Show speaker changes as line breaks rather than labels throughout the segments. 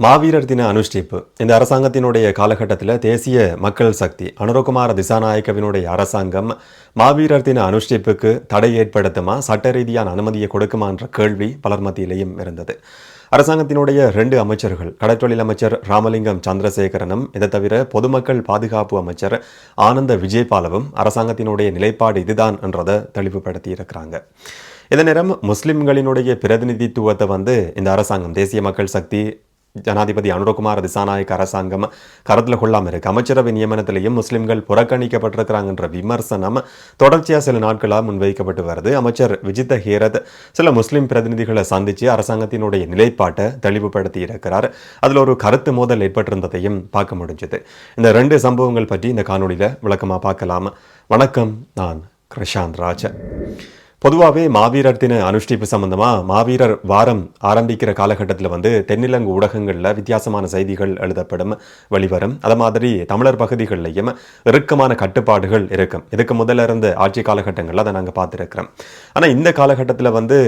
மாவீரர் தின அனுஷ்டிப்பு. இந்த அரசாங்கத்தினுடைய காலகட்டத்தில் தேசிய மக்கள் சக்தி அனுரகுமார திசாநாயக்கவினுடைய அரசாங்கம் மாவீரர் தின அனுஷ்டிப்புக்கு தடை ஏற்படுத்துமா சட்ட ரீதியான அனுமதியை கொடுக்குமான்ற கேள்வி பலர் மத்தியிலேயும் இருந்தது. அரசாங்கத்தினுடைய ரெண்டு அமைச்சர்கள் கடற்றொழில் அமைச்சர் ராமலிங்கம் சந்திரசேகரனும் இதை தவிர பொதுமக்கள் பாதுகாப்பு அமைச்சர் ஆனந்த விஜயபாலவும் அரசாங்கத்தினுடைய நிலைப்பாடு இதுதான் என்றதை தெளிவுபடுத்தி இருக்கிறாங்க இதே நேரம் முஸ்லிம்களினுடைய பிரதிநிதித்துவத்தை வந்து இந்த அரசாங்கம் தேசிய மக்கள் சக்தி ஜனாதிபதி அனுரகுமார் திசாநாயக் அரசாங்கம் கருத்தில் கொள்ளாமல் இருக்கு. அமைச்சரவை நியமனத்திலையும் முஸ்லிம்கள் புறக்கணிக்கப்பட்டிருக்கிறாங்கன்ற விமர்சனம் தொடர்ச்சியாக சில நாட்களாக முன்வைக்கப்பட்டு வருது. அமைச்சர் விஜித்த ஹீரத் சில முஸ்லிம் பிரதிநிதிகளை சந்தித்து அரசாங்கத்தினுடைய நிலைப்பாட்டை தெளிவுபடுத்தி இருக்கிறார். அதில் ஒரு கருத்து மோதல் ஏற்பட்டிருந்ததையும் பார்க்க முடிஞ்சது. இந்த ரெண்டு சம்பவங்கள் பற்றி இந்த காணொலியில் விளக்கமாக பார்க்கலாம். வணக்கம் நான் கிருஷாந்த் ராஜா பொதுவாகவே மாவீரர் தின அனுஷ்டிப்பு சம்பந்தமாக மாவீரர் வாரம் ஆரம்பிக்கிற காலகட்டத்தில் வந்து தென்னிலங்கு ஊடகங்களில் வித்தியாசமான செய்திகள் எழுதப்படும் வெளிவரும். அது மாதிரி தமிழர் பகுதிகளிலையும் இறுக்கமான கட்டுப்பாடுகள் இருக்கும். இதுக்கு முதல்ல இருந்த ஆட்சி காலகட்டங்களில் அதை நாங்கள் பார்த்துருக்கிறோம். ஆனால் இந்த காலகட்டத்தில் வந்து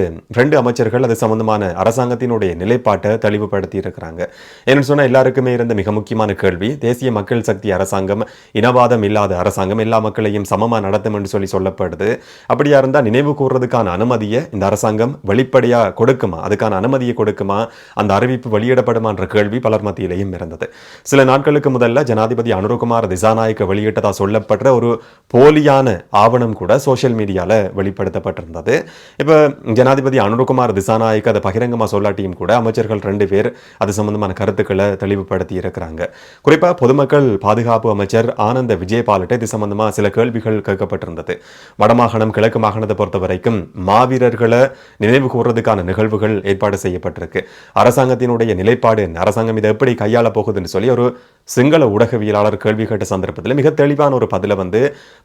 ரெண்டு அமைச்சர்கள் அது சம்பந்தமான அரசாங்கத்தினுடைய நிலைப்பாட்டை தெளிவுபடுத்தி இருக்கிறாங்க. என்னன்னு சொன்னால் எல்லாருக்குமே இருந்த மிக முக்கியமான கேள்வி தேசிய மக்கள் சக்தி அரசாங்கம் இனவாதம் இல்லாத அரசாங்கம் எல்லா மக்களையும் சமமாக நடத்தும் என்று சொல்லி சொல்லப்படுது. அப்படியா இருந்தால் நினைவு கூறுறதுக்கான அனுமதியை இந்த அரசாங்கம் வெளிப்படையாக கொடுக்குமா? அதுக்கான அனுமதியை கொடுக்குமா? அந்த அறிவிப்பு வெளியிடப்படுமான்ற கேள்வி பலர் மத்தியிலையும் இருந்தது. சில நாட்களுக்கு முதல்ல ஜனாதிபதி அனுரகுமார் திசாநாயக்க வெளியிட்டதா சொல்லப்படுற ஒரு போலியான ஆவணம் கூட சோஷியல் மீடியாவில் வெளிப்படுத்தப்பட்டிருந்தது. இப்போ ஜனாதிபதி அனுரகுமார் திசாநாயக்க அதை பகிரங்கமாக சொல்லாட்டியும் கூட அமைச்சர்கள் ரெண்டு பேர் அது சம்பந்தமான கருத்துக்களை தெளிவுபடுத்தி இருக்கிறாங்க. குறிப்பாக பொதுமக்கள் பாதுகாப்பு அமைச்சர் ஆனந்த விஜயபாலிட்ட இது சம்பந்தமாக சில கேள்விகள் கேட்கப்பட்டிருந்தது. வடமாகாணம் கிழக்கு மாகாணத்தை பொறுத்தவரை வரைக்கும் மாவீரர்களை நினைவு கூறுறதுக்கான நிகழ்வுகள் ஏற்பாடு செய்யப்பட்டிருக்கு. அரசாங்கத்தினுடைய நிலைப்பாடு அரசாங்கம் இதை எப்படி கையாள போகுதுன்னு சொல்லி ஒரு சிங்கள ஊடகவியலாளர் கேள்வி கேட்ட சந்தர்ப்பத்தில் மிக தெளிவான ஒரு பதிலை வந்து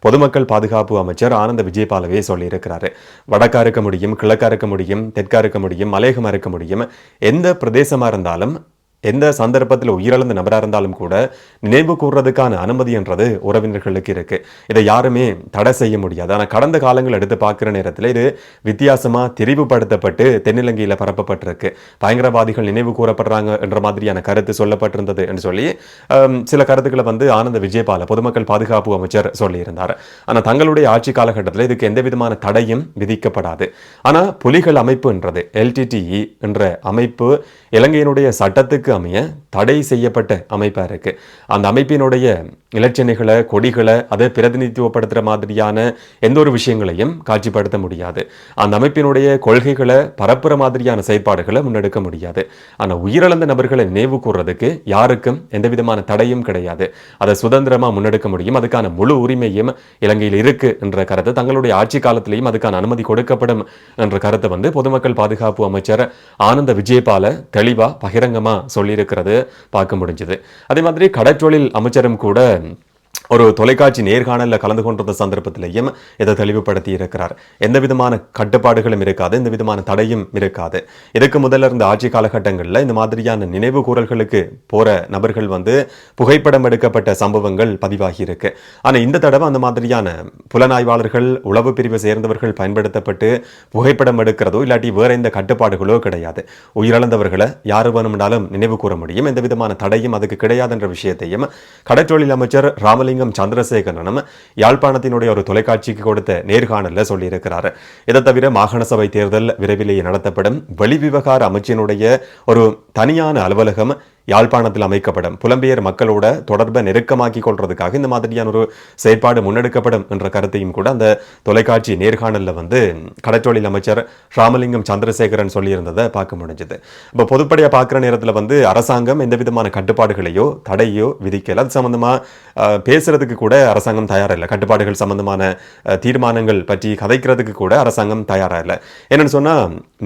பொதுமக்கள் பாதுகாப்பு அமைச்சர் ஆனந்த விஜயபாலவே சொல்லியிருக்கிறாரு. வடக்கா இருக்க முடியும் கிழக்கா இருக்க முடியும் தெற்கா இருக்க முடியும் மலையகமாக இருக்க முடியும் எந்த பிரதேசமா இருந்தாலும் எந்த சந்தர்ப்பத்தில் உயிரிழந்த நபராக இருந்தாலும் கூட நினைவு கூறுறதுக்கான அனுமதி என்றது உறவினர்களுக்கு இருக்கு. இதை யாருமே தடை செய்ய முடியாது. ஆனால் கடந்த காலங்கள் எடுத்து பார்க்குற நேரத்தில் இது வித்தியாசமாக தெரிவுபடுத்தப்பட்டு தென்னிலங்கையில் பரப்பப்பட்டிருக்கு. பயங்கரவாதிகள் நினைவு கூறப்படுறாங்க என்ற மாதிரியான கருத்து சொல்லப்பட்டிருந்தது என்று சொல்லி சில கருத்துக்களை வந்து ஆனந்த விஜயபால பொதுமக்கள் பாதுகாப்பு அமைச்சர் சொல்லியிருந்தார். ஆனால் தங்களுடைய ஆட்சி காலகட்டத்தில் இதுக்கு எந்த விதமான தடையும் விதிக்கப்படாது. ஆனால் புலிகள் அமைப்புன்றது எல்டிடிஇ என்ற அமைப்பு இலங்கையினுடைய சட்டத்துக்கு çıkamıyor. தடை செய்யப்பட்ட அமைப்பாக இருக்குது அந்த அமைப்பினுடைய இலட்சணைகளை கொடிகளை அதை பிரதிநிதித்துவப்படுத்துகிற மாதிரியான எந்த ஒரு விஷயங்களையும் காட்சிப்படுத்த முடியாது. அந்த அமைப்பினுடைய கொள்கைகளை பரப்புற மாதிரியான செயற்பாடுகளை முன்னெடுக்க முடியாது. ஆனால் உயிரிழந்த நபர்களை நினைவு கூறுறதுக்கு யாருக்கும் எந்த விதமான தடையும் கிடையாது. அதை சுதந்திரமாக முன்னெடுக்க முடியும். அதுக்கான முழு உரிமையும் இலங்கையில் இருக்குது என்ற கருத்தை தங்களுடைய ஆட்சி காலத்திலையும் அதுக்கான அனுமதி கொடுக்கப்படும் என்ற கருத்தை வந்து பொதுமக்கள் பாதுகாப்பு அமைச்சர் ஆனந்த விஜயபால தெளிவாக பகிரங்கமாக சொல்லியிருக்கிறது. பார்க்க முடிஞ்சது. அதே மாதிரி கடற்றொழில் அமைச்சரும் கூட ஒரு தொலைக்காட்சி நேர்காணலில் கலந்து கொண்டிருந்த சந்தர்ப்பத்திலையும் இதை தெளிவுபடுத்தி இருக்கிறார். எந்த விதமான கட்டுப்பாடுகளும் இருக்காது எந்த விதமான தடையும் இருக்காது. இதுக்கு முதல்ல இருந்த ஆட்சி காலகட்டங்களில் இந்த மாதிரியான நினைவு கூறல்களுக்கு போற நபர்கள் வந்து புகைப்படம் எடுக்கப்பட்ட சம்பவங்கள் பதிவாகி இருக்கு. ஆனால் இந்த தடவை அந்த மாதிரியான புலனாய்வாளர்கள் உளவு பிரிவை சேர்ந்தவர்கள் பயன்படுத்தப்பட்டு புகைப்படம் எடுக்கிறதோ இல்லாட்டி வேற எந்த கட்டுப்பாடுகளோ கிடையாது. உயிரிழந்தவர்களை யாரு வேணும்னாலும் நினைவு கூற முடியும். எந்த விதமான தடையும் அதுக்கு கிடையாது என்ற விஷயத்தையும் கடற்றொழில் அமைச்சர் ராமலிங்க ராமலிங்கம் சந்திரசேகரனும் யாழ்ப்பாணத்தினுடைய ஒரு தொலைக்காட்சிக்கு கொடுத்த நேர்காணலில் சொல்லியிருக்கிறார். இதை தவிர மாகாண சபை தேர்தல் விரைவிலேயே நடத்தப்படும். வெளிவிவகார அமைச்சினுடைய ஒரு தனியான அலுவலகம் யாழ்ப்பாணத்தில் அமைக்கப்படும். புலம்பெயர் மக்களோட தொடர்பை நெருக்கமாக்கி கொள்றதுக்காக இந்த மாதிரியான ஒரு செயற்பாடு முன்னெடுக்கப்படும் என்ற கருத்தையும் கூட அந்த தொலைக்காட்சி நேர்காணலில் வந்து கடற்றொழில் அமைச்சர் ராமலிங்கம் சந்திரசேகரன் சொல்லியிருந்ததை பார்க்க முடிஞ்சது. இப்போ பொதுப்படையாக பார்க்குற நேரத்தில் வந்து அரசாங்கம் எந்த விதமான கட்டுப்பாடுகளையோ தடையோ விதிக்கல. அது சம்மந்தமாக பேசுறதுக்கு கூட அரசாங்கம் தயாராக இல்லை. கட்டுப்பாடுகள் சம்பந்தமான தீர்மானங்கள் பற்றி கதைக்கிறதுக்கு கூட அரசாங்கம் தயாராக இல்லை. என்னன்னு சொன்னா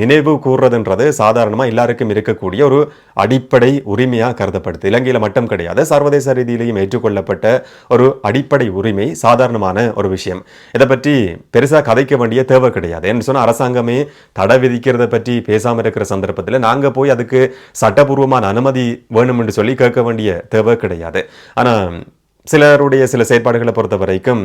நினைவு கூறுறதுன்றது சாதாரணமாக எல்லாருக்கும் இருக்கக்கூடிய ஒரு அடிப்படை உரிமை உரிமையாக கருதப்படுது. இலங்கையில் மட்டும் கிடையாது சர்வதேச ரீதியிலையும் ஏற்றுக்கொள்ளப்பட்ட ஒரு அடிப்படை உரிமை சாதாரணமான ஒரு விஷயம். இதை பற்றி பெருசாக கதைக்க வேண்டிய தேவை கிடையாது. என்று சொன்னால் அரசாங்கமே தடை விதிக்கிறத பற்றி பேசாமல் இருக்கிற சந்தர்ப்பத்தில் நாங்கள் போய் அதுக்கு சட்டபூர்வமான அனுமதி வேணும் என்று சொல்லி கேட்க வேண்டிய தேவை கிடையாது. ஆனால் சிலருடைய சில செயற்பாடுகளை பொறுத்த வரைக்கும்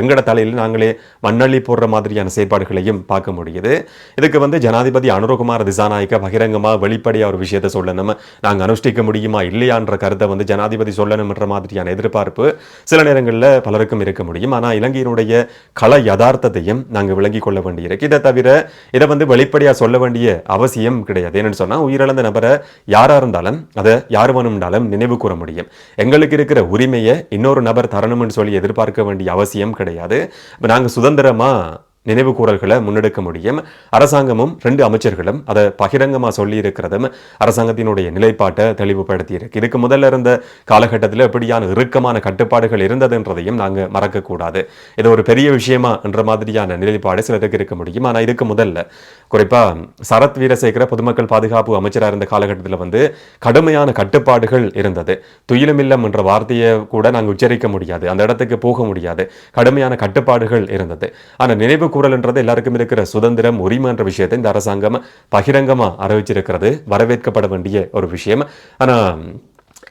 எங்கட தலையில் நாங்களே மண்ணள்ளி போடுற மாதிரியான செயற்பாடுகளையும் பார்க்க முடியுது. இதுக்கு வந்து ஜனாதிபதி அனுரகுமார் திசாநாயக்க பகிரங்கமா வெளிப்படையாக ஒரு விஷயத்தை சொல்லணும் நாங்க அனுஷ்டிக்க முடியுமா இல்லையான்ற கருத்தை வந்து ஜனாதிபதி சொல்லணும்ன்ற மாதிரியான எதிர்பார்ப்பு சில நேரங்களில் பலருக்கும் இருக்க முடியும். ஆனால் இலங்கையினுடைய கள யதார்த்தத்தையும் நாங்க விளங்கிக் கொள்ள வேண்டியிருக்கு. இதை தவிர இதை வந்து வெளிப்படையாக சொல்ல வேண்டிய அவசியம் கிடையாது. என்னென்னு சொன்னா உயிரிழந்த நபரை யாராக இருந்தாலும் அதை யார் வேணும்னாலும் நினைவு கூற முடியும். எங்களுக்கு இருக்கிற உரிமையை இன்னொரு நபர் தரணும்னு சொல்லி எதிர்பார்க்க வேண்டிய அவசியம் கிடையாது. இப்போ நாங்க சுதந்திரமா நினைவு கூறல்களை முன்னெடுக்க முடியும். அரசாங்கமும் ரெண்டு அமைச்சர்களும் அதை பகிரங்கமாக சொல்லி இருக்கிறதும் அரசாங்கத்தினுடைய நிலைப்பாட்டை தெளிவுபடுத்தி இருக்கு இதுக்கு முதல்ல இருந்த காலகட்டத்தில் எப்படியான இறுக்கமான கட்டுப்பாடுகள் இருந்ததுன்றதையும் நாங்க மறக்கக்கூடாது. இது ஒரு பெரிய விஷயமா என்ற மாதிரியான நிலைப்பாடு சிலருக்கு இருக்க முடியும். ஆனா இதுக்கு முதல்ல குறிப்பா சரத் வீரசேகர பொதுமக்கள் பாதுகாப்பு அமைச்சராக இருந்த காலகட்டத்தில் வந்து கடுமையான கட்டுப்பாடுகள் இருந்தது. துயிலுமில்லம் என்ற வார்த்தையை கூட நாங்கள் உச்சரிக்க முடியாது. அந்த இடத்துக்கு போக முடியாது. கடுமையான கட்டுப்பாடுகள் இருந்தது. ஆனால் நினைவு என்றது எல்லாருக்கும் இருக்கிற சுதந்திரம் உரிமை என்ற விஷயத்தை இந்த அரசாங்கம் பகிரங்கமா அறிவிச்சிருக்கிறது. வரவேற்கப்பட வேண்டிய ஒரு விஷயம். ஆனா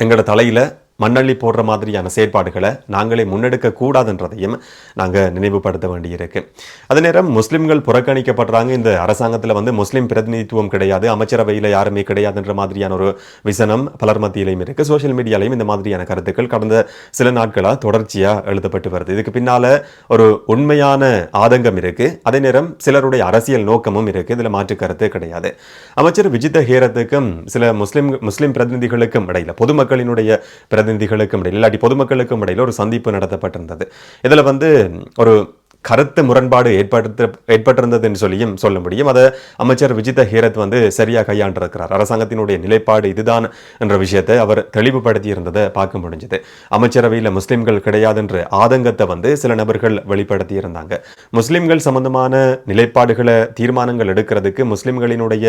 எங்களோட தலையில் மண்ணள்ளி போடுற மாதிரியான செயற்பாடுகளை நாங்களே முன்னெடுக்க கூடாதுன்றதையும் நாங்கள் நினைவுபடுத்த வேண்டியிருக்கு. அதே நேரம் முஸ்லிம்கள் புறக்கணிக்கப்படுறாங்க. இந்த அரசாங்கத்தில் வந்து முஸ்லிம் பிரதிநிதித்துவம் கிடையாது அமைச்சரவையில் யாருமே கிடையாதுன்ற மாதிரியான ஒரு விசனம் பலர் மத்தியிலையும் இருக்கு. சோஷியல் மீடியாலையும் இந்த மாதிரியான கருத்துக்கள் கடந்த சில நாட்களாக தொடர்ச்சியாக எழுதப்பட்டு வருது. இதுக்கு பின்னால ஒரு உண்மையான ஆதங்கம் இருக்கு. அதே நேரம் சிலருடைய அரசியல் நோக்கமும் இருக்கு. இதுல மாற்று கருத்து கிடையாது. அமைச்சர் விஜித ஹேரத்துக்கும் சில முஸ்லிம் முஸ்லீம் பிரதிநிதிகளுக்கும் இடையில் பொதுமக்களினுடைய பிரதிநிதிகளுக்கும் இடையில் இல்லாட்டி பொதுமக்களுக்கும் இடையில் ஒரு சந்திப்பு நடத்தப்பட்டிருந்தது. இதுல வந்து ஒரு கருத்து முரண்பாடு ஏற்படுத்த ஏற்பட்டிருந்ததுன்னு சொல்லியும் சொல்ல முடியும். அதை அமைச்சர் விஜித ஹீரத் வந்து சரியாக கையாண்டிருக்கிறார். அரசாங்கத்தினுடைய நிலைப்பாடு இதுதான் என்ற விஷயத்தை அவர் தெளிவுபடுத்தி இருந்ததை பார்க்க முடிஞ்சது. அமைச்சரவையில் முஸ்லிம்கள் கிடையாதுன்ற ஆதங்கத்தை வந்து சில நபர்கள் வெளிப்படுத்தி இருந்தாங்க முஸ்லிம்கள் சம்பந்தமான நிலைப்பாடுகளை தீர்மானங்கள் எடுக்கிறதுக்கு முஸ்லிம்களினுடைய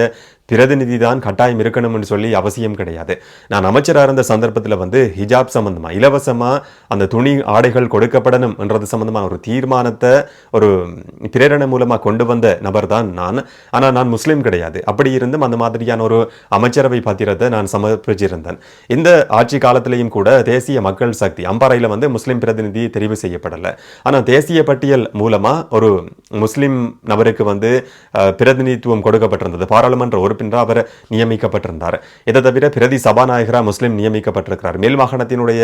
பிரதிநிதி தான் கட்டாயம் இருக்கணும்னு சொல்லி அவசியம் கிடையாது. நான் அமைச்சராக இருந்த சந்தர்ப்பத்தில் வந்து ஹிஜாப் சம்பந்தமா இலவசமாக அந்த துணி ஆடைகள் கொடுக்கப்படணும் என்றது சம்பந்தமான ஒரு தீர்மானத்தை ஒரு பிரேரணை மூலமா கொண்டு வந்த நபர் தான் நான். ஆனால் நான் முஸ்லீம் கிடையாது. அப்படி இருந்தும் அந்த மாதிரியான ஒரு அமைச்சரவை பத்திரத்தை நான் சமர்ப்பிச்சிருந்தேன். இந்த ஆட்சி காலத்திலையும் கூட தேசிய மக்கள் சக்தி அம்பாறையில் வந்து முஸ்லிம் பிரதிநிதி தெரிவு செய்யப்படலை. ஆனால் தேசிய பட்டியல் மூலமாக ஒரு முஸ்லிம் நபருக்கு வந்து பிரதிநிதித்துவம் கொடுக்கப்பட்டிருந்தது. பாராளுமன்ற உறுப்பினராக அவர் நியமிக்கப்பட்டிருந்தார். இதை தவிர பிரதி சபாநாயகரா முஸ்லீம் நியமிக்கப்பட்டிருக்கிறார். மேல் மாகாணத்தினுடைய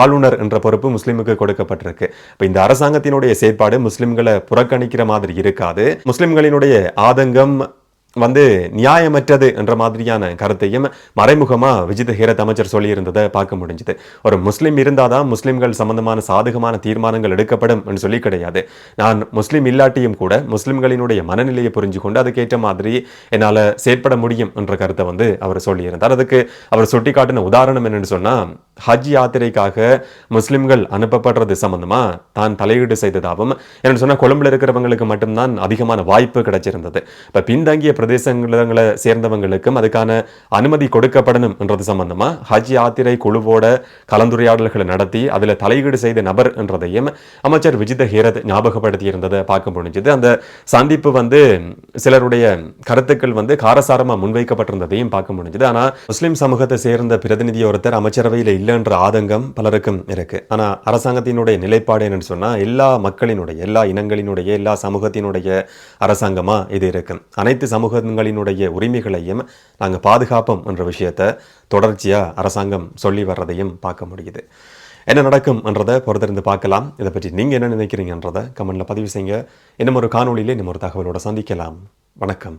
ஆளுநர் என்ற பொறுப்பு முஸ்லிமுக்கு கொடுக்கப்பட்டிருக்கு. இப்போ இந்த அரசாங்கத்தினுடைய செயற்பாடு முஸ்லிம்களை புறக்கணிக்கிற மாதிரி இருக்காது. முஸ்லிம்களினுடைய ஆதங்கம் வந்து நியாயமற்றது என்ற மாதிரியான கருத்தையும் மறைமுகமா விஜித ஹீரத் அமைச்சர் சொல்லியிருந்ததை பார்க்க முடிஞ்சுது. ஒரு முஸ்லீம் இருந்தால் தான் முஸ்லீம்கள் சம்பந்தமான சாதகமான தீர்மானங்கள் எடுக்கப்படும் என்று சொல்லி கிடையாது. நான் முஸ்லீம் இல்லாட்டியும் கூட முஸ்லீம்களினுடைய மனநிலையை புரிஞ்சு கொண்டு அதுக்கேற்ற மாதிரி என்னால் செயற்பட முடியும் என்ற கருத்தை வந்து அவர் சொல்லியிருந்தார். அதுக்கு அவர் சுட்டிக்காட்டின உதாரணம் என்னன்னு சொன்னா ஹஜ் யாத்திரைக்காக முஸ்லிம்கள் அனுப்பப்படுறது சம்பந்தமாக தான் தலையீடு செய்ததாகவும் என்ன சொன்னா கொழும்புல இருக்கிறவங்களுக்கு மட்டும்தான் அதிகமான வாய்ப்பு கிடைச்சிருந்தது. இப்போ பின்தங்கிய பிரதேசங்களை சேர்ந்தவங்களுக்கும் அதுக்கான அனுமதி கொடுக்கப்படணும் என்றது சம்பந்தமா ஹஜ் யாத்திரை குழுவோட கலந்துரையாடல்களை நடத்தி அதுல தலையீடு செய்த நபர் என்றதையும் அமைச்சர் விஜித ஹேரத் ஞாபகப்படுத்தி இருந்ததை பார்க்க முடிஞ்சது. அந்த சந்திப்பு வந்து சிலருடைய கருத்துக்கள் வந்து காரசாரமா முன்வைக்கப்பட்டிருந்ததையும் பார்க்க முடிஞ்சது. ஆனா முஸ்லிம் சமூகத்தை சேர்ந்த பிரதிநிதி ஒருத்தர் அமைச்சரவையில் இல்லைன்ற ஆதங்கம் பலருக்கும் இருக்கு. ஆனா அரசாங்கத்தினுடைய நிலைப்பாடு என்னன்னு சொன்னா எல்லா மக்களினுடைய எல்லா இனங்களினுடைய எல்லா சமூகத்தினுடைய அரசாங்கமா இது இருக்கு. அனைத்து சமூக சமூகங்களினுடைய உரிமைகளையும் நாங்க பாதுகாப்போம் என்ற விஷயத்தை தொடர்ச்சியா அரசாங்கம் சொல்லி வர்றதையும் பார்க்க முடியுது. என்ன நடக்கும் என்றதை பொறுத்திருந்து பார்க்கலாம். இதை பற்றி நீங்க என்ன நினைக்கிறீங்கன்றதை கமெண்டில் பதிவு செய்யுங்க. இன்னும் ஒரு காணொளியிலே இன்னும் ஒரு தகவலோட சந்திக்கலாம். வணக்கம்.